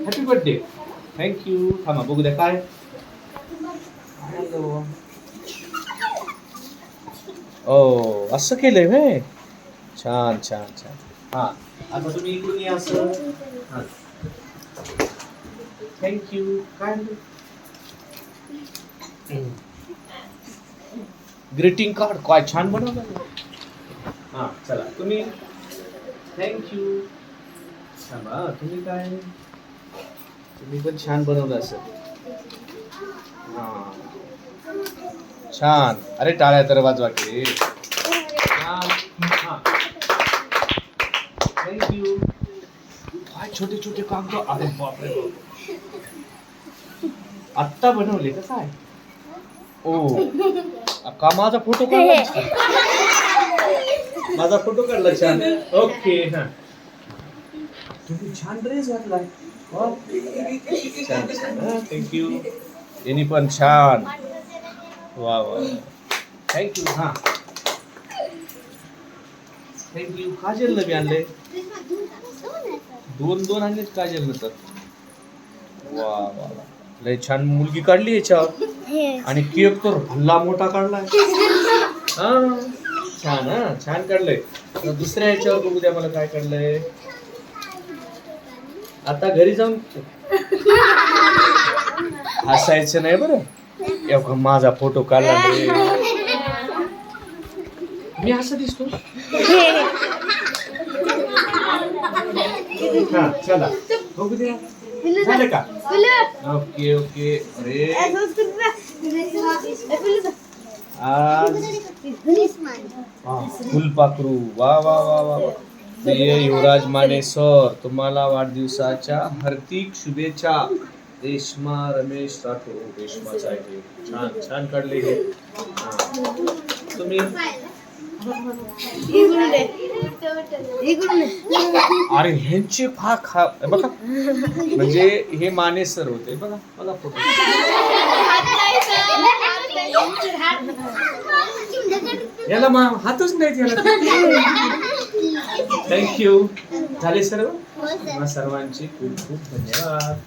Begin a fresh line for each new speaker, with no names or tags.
Happy birthday thank you थांबा बघू द्या काय हॅलो ओ असं केलंय व्हय छान छान छान हा आता तुम्ही इकडून या असं हा थँक्यू काय ग्रीटिंग कार्ड काय छान बनवलं हा चला तुम्ही थँक्यू थांबा तुम्ही काय तुम्ही पण छान बनवलं असं हा. छान. अरे टाळ्या तर वाजवा की. थँक्यू काय छोटे छोटे काम तो अरे बापरे बाप. आत्ता बनवले का काय? ओ. का माझा फोटो काढला माझा फोटो काढला छान. ओके हा. तुम्ही छान ड्रेस घातलाय. थँक्यू यांनी पण छान वा वा थँक्यू हा थँक्यू काजल नवी आणले दोन दोन आणलेत काजल नंतर वा वा वा. लय छान मुलगी काढली याच्यावर. आणि केक तर भल्ला मोठा काढलाय. हा. छान हा. छान काढलंय. दुसऱ्या ह्याच्यावर बघू द्या मला काय काढलंय. आता घरी जाऊन हसायचं नाही बरं. एवढा माझा फोटो काढला रे. मी असं दिसतो. हा चला. बघू द्या झालं का? Okay okay. अरे. आज हा, फुलपाखरू. वा वा वा वा वा. प्रिय युवराज माने सर तुम्हाला वाढदिवसाच्या हार्दिक शुभेच्छा. रेश्मा रमेश राठोड. रेश्माचा आहे छान छान काढले हे. तुम्ही? अरे ह्यांचे फा खा बघा. म्हणजे हे माने सर होते. बघा बघा फोटो. याला मा हातच नाहीत याला. थँक्यू झाले सर्व? तुम्हा सर्वांचे खूप खूप धन्यवाद.